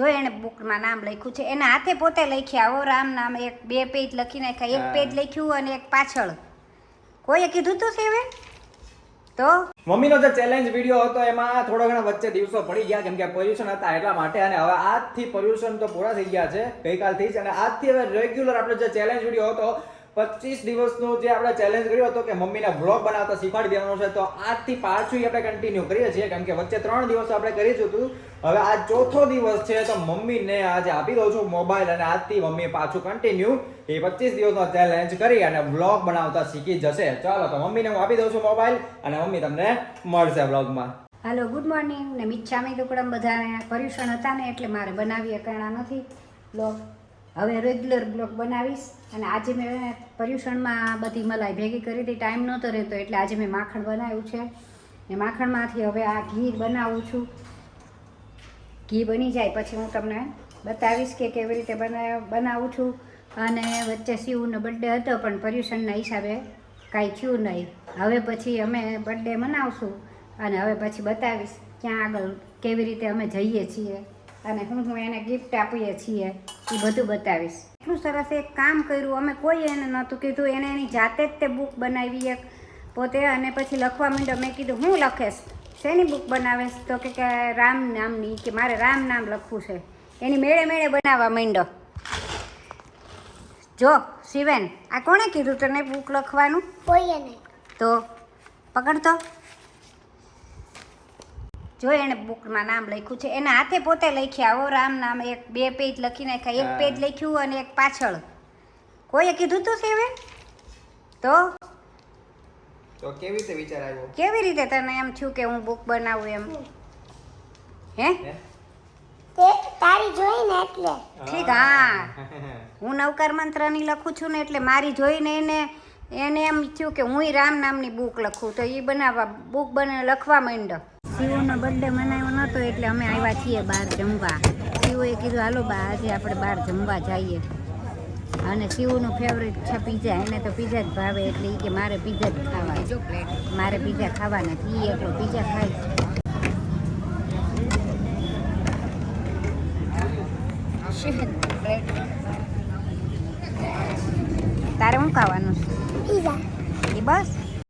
જો એને બુકમાં નામ લખ્યું છે એના હાથે પોતે લખ્યા હો રામ નામ એક બે પેજ લખી નાખ્યા એક પેજ લખ્યું અને એક પાછળ. કોઈએ કીધું તું સેવે તો? મમ્મીનો જે ચેલેન્જ વીડિયો હતો એમાં થોડા ઘણા વચ્ચે દિવસો પડી ગયા કેમ કે પોલ્યુશન હતા એટલા માટે અને હવે આજથી પોલ્યુશન તો પૂરા થઈ ગયા છે ગઈકાલથી જ અને આજથી હવે રેગ્યુલર આપણો જે ચેલેન્જ વીડિયો હતો પચીસ દિવસનું જે આપણે ચેલેન્જ કર્યો હતો કે મમ્મીને બ્લોગ બનાવતા શીખવાડી દેવાનો છે, તો આજથી પાછું આપણે કન્ટિન્યુ કરીએ છીએ કેમ કે વચ્ચે ત્રણ દિવસ આપણે કરી હતું હવે આ ચોથો દિવસ છે, તો મમ્મીને આજે આપી દઉં છું મોબાઈલ અને આજથી મમ્મી પાછું કન્ટિન્યુ એ પચીસ દિવસનો ચેલેન્જ કરી અને બ્લોગ બનાવતા શીખી જશે. ચાલો, તો મમ્મીને હું આપી દઉં છું મોબાઈલ અને મમ્મી તમને મળશે બ્લોગમાં હાલો ગુડ મોર્નિંગ ને મિચ્છામી દુકડમ બધાને. પર્યુષણ હતા ને એટલે મારે બનાવી કરણા નથી. બ્લોગ હવે રેગ્યુલર બ્લોગ બનાવીશ. અને આજે મેં પર્યુષણમાં બધી મલાઈ ભેગી કરી હતી. ટાઈમ નહોતો રહેતો, એટલે આજે મેં માખણ બનાવ્યું છે. ને માખણમાંથી હવે આ ઘી બનાવું છું. ઘી બની જાય પછી હું તમને બતાવીશ કે કેવી રીતે બના બનાવું છું. અને વચ્ચે શિવનો બર્થડે હતો, પણ પર્યુષણના હિસાબે કાંઈ થયું નહીં. હવે પછી અમે બર્થડે મનાવશું. અને હવે પછી બતાવીશ ક્યાં આગળ, કેવી રીતે અમે જઈએ છીએ. અને હું હું એને ગિફ્ટ આપીએ છીએ એ બધું બતાવીશ. એટલું સરસ એક કામ કર્યું. અમે કોઈ એને નહોતું કીધું. એને એની જાતે જ તે બુક બનાવી એક પોતે અને પછી લખવા માંડ્યો. મેં કીધું હું લખેશ? શેની બુક બનાવેશ? તો કે રામ નામની કે મારે રામ નામ લખવું છે. એની મેળે મેળે બનાવવા માંડ્યો. જો શિવેન આ કોણે કીધું તને બુક લખવાનું? કોઈએ નહીં. તો પકડતો. જો એણે બુકમાં નામ લખ્યું છે એના હાથે પોતે લખ્યા હો રામ નામ એક બે પેજ લખી નાખ્યા એક પેજ લખ્યું અને એક પાછળ. કોઈએ કીધું તું સેવે? તો? તો કેવી રીતે વિચાર આવ્યો? કેવી રીતે તને એમ થયું કે હું બુક બનાવું એમ? હે? હે? તારી જોઈને એટલે. ઠીક હા. હું. નવકાર મંત્રની લખું છું ને એટલે મારી જોઈને એને એને એમ થયું કે હું રામ નામની બુક લખું. તો એ બનાવવા બુક બને લખવા માંડ્યો. શિવનો બર્થડે મનાવ્યો નહોતો એટલે અમે આવ્યા છીએ બહાર જમવા. શિવએ કીધું હાલો બા આજે આપણે બહાર જમવા જઈએ. અને શિવનું ફેવરેટ છે પીઝા એને તો પીઝા જ ભાવે એટલે એ કે મારે પીઝા જ ખાવા મારે પીઝા ખાવાના નથી એ એટલો પીઝા ખાય તારે શું ખાવાનું છે? એ બસ?